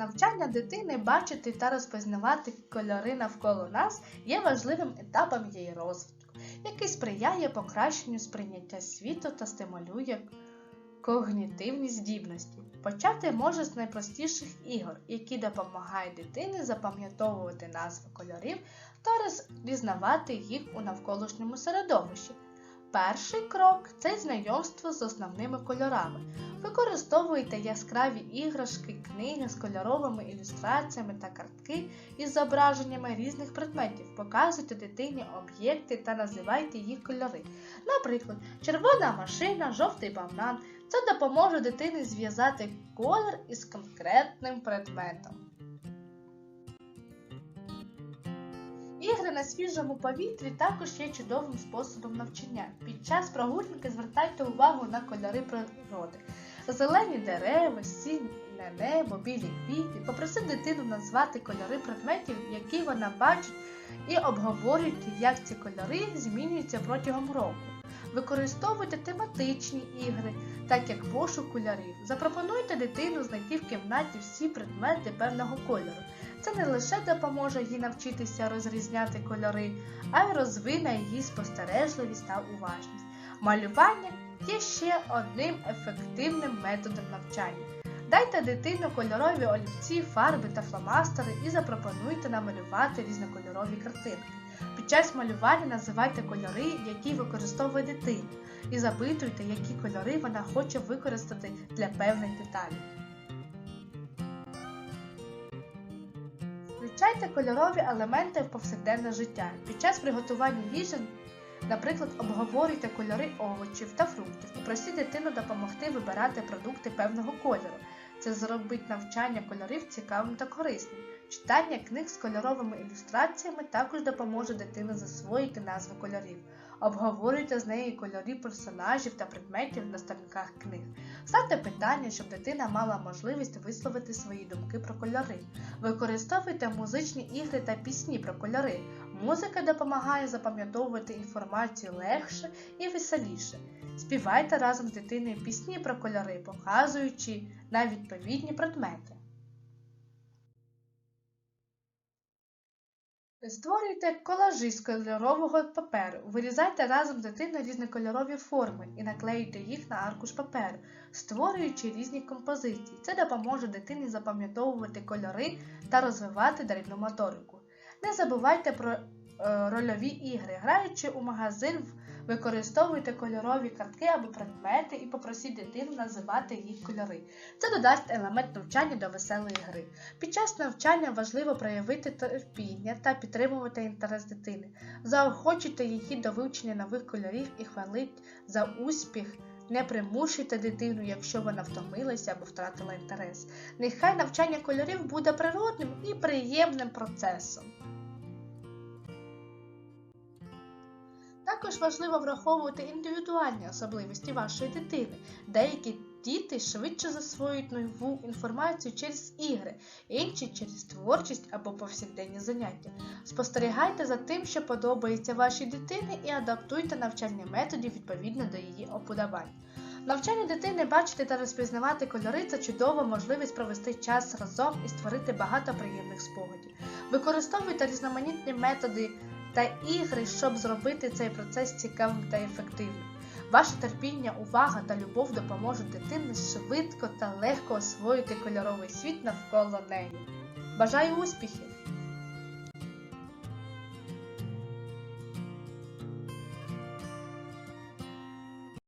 Навчання дитини бачити та розпізнавати кольори навколо нас є важливим етапом її розвитку, який сприяє покращенню сприйняття світу та стимулює когнітивні здібності. Почати може з найпростіших ігор, які допомагають дитині запам'ятовувати назви кольорів та розпізнавати їх у навколишньому середовищі. Перший крок це знайомство з основними кольорами. Використовуйте яскраві іграшки, книги з кольоровими ілюстраціями та картки із зображеннями різних предметів. Показуйте дитині об'єкти та називайте їх кольори. Наприклад, червона машина, жовтий банан. Це допоможе дитині зв'язати колір із конкретним предметом. Ігри на свіжому повітрі також є чудовим способом навчання. Під час прогулянки звертайте увагу на кольори природи. Зелені дерева, сінне небо, білі квіти. Попроси дитину назвати кольори предметів, які вона бачить, і обговорюйте, як ці кольори змінюються протягом року. Використовуйте тематичні ігри, так як пошук кольорів. Запропонуйте дитину знайти в кімнаті всі предмети певного кольору. Це не лише допоможе їй навчитися розрізняти кольори, а й розвине її спостережливість та уважність. Малювання є ще одним ефективним методом навчання. Дайте дитину кольорові олівці, фарби та фломастери і запропонуйте намалювати різнокольорові картинки. Під час малювання називайте кольори, які використовує дитина, і запитуйте, які кольори вона хоче використати для певних деталей. Включайте кольорові елементи в повсякденне життя. Під час приготування їжі, наприклад, обговорюйте кольори овочів та фруктів. Попросіть дитину допомогти вибирати продукти певного кольору. Це зробить навчання кольорів цікавим та корисним. Читання книг з кольоровими ілюстраціями також допоможе дитині засвоїти назви кольорів. Обговорюйте з нею кольори персонажів та предметів на сторінках книг. Ставте питання, щоб дитина мала можливість висловити свої думки про кольори. Використовуйте музичні ігри та пісні про кольори. Музика допомагає запам'ятовувати інформацію легше і веселіше. Співайте разом з дитиною пісні про кольори, показуючи на відповідні предмети. Створюйте колажі з кольорового паперу. Вирізайте разом з дитиною різнокольорові форми і наклеюйте їх на аркуш паперу, створюючи різні композиції. Це допоможе дитині запам'ятовувати кольори та розвивати дрібну моторику. Не забувайте про е, рольові ігри. Граючи у магазин, використовуйте кольорові картки або предмети і попросіть дитину називати їх кольори. Це додасть елемент навчання до веселої гри. Під час навчання важливо проявити терпіння та підтримувати інтерес дитини. Заохочуйте її до вивчення нових кольорів і хвалить за успіх. Не примушуйте дитину, якщо вона втомилася або втратила інтерес. Нехай навчання кольорів буде природним і приємним процесом. Також важливо враховувати індивідуальні особливості вашої дитини. Деякі діти швидше засвоюють нову інформацію через ігри, інші через творчість або повсякденні заняття. Спостерігайте за тим, що подобається вашій дитині, і адаптуйте навчальні методи відповідно до її оподобань. Навчання дитини бачити та розпізнавати кольори це чудова можливість провести час разом і створити багато приємних спогадів. Використовуйте різноманітні методи та ігри, щоб зробити цей процес цікавим та ефективним. Ваше терпіння, увага та любов допоможуть дитині швидко та легко освоїти кольоровий світ навколо неї. Бажаю успіхів!